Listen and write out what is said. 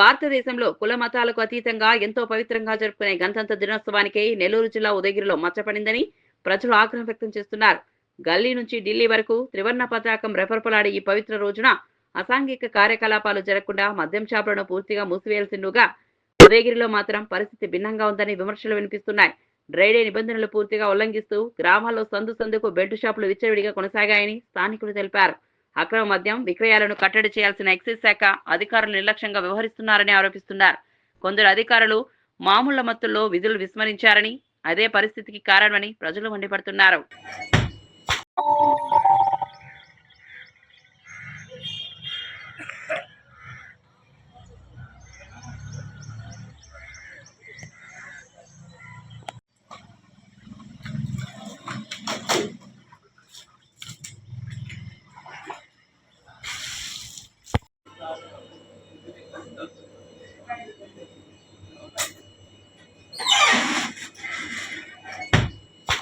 భారతదేశంలో కుల మతాలకు అతీతంగా ఎంతో పవిత్రంగా జరుపుకునే గణతంత్ర దినోత్సవానికి నెల్లూరు జిల్లా ఉదయగిరిలో మచ్చపడిందని ప్రజలు ఆగ్రహం వ్యక్తం చేస్తున్నారు. గల్లీ నుంచి ఢిల్లీ వరకు త్రివర్ణ పతాకం రెపరెపలాడే ఈ పవిత్ర రోజున అసాంఘిక కార్యకలాపాలు జరగకుండా మద్యం షాపులను పూర్తిగా మూసివేయాల్సిందిగా ఉదయగిరిలో మాత్రం పరిస్థితి భిన్నంగా ఉందని విమర్శలు వినిపిస్తున్నాయి. డ్రైడే నిబంధనలు పూర్తిగా ఉల్లంఘిస్తూ గ్రామాల్లో సందు సందుకు బెడ్ షాపులు విచ్చలవిడిగా కొనసాగాయని స్థానికులు తెలిపారు. అక్రమ మద్యం విక్రయాలను కట్టడి చేయాల్సిన ఎక్సైజ్ శాఖ అధికారులు నిర్లక్ష్యంగా వ్యవహరిస్తున్నారని ఆరోపిస్తున్నారు. కొందరు అధికారులు మామూళ్ళ మత్తుల్లో విధులు విస్మరించారని అదే పరిస్థితికి కారణమని ప్రజలు మండిపడుతున్నారు.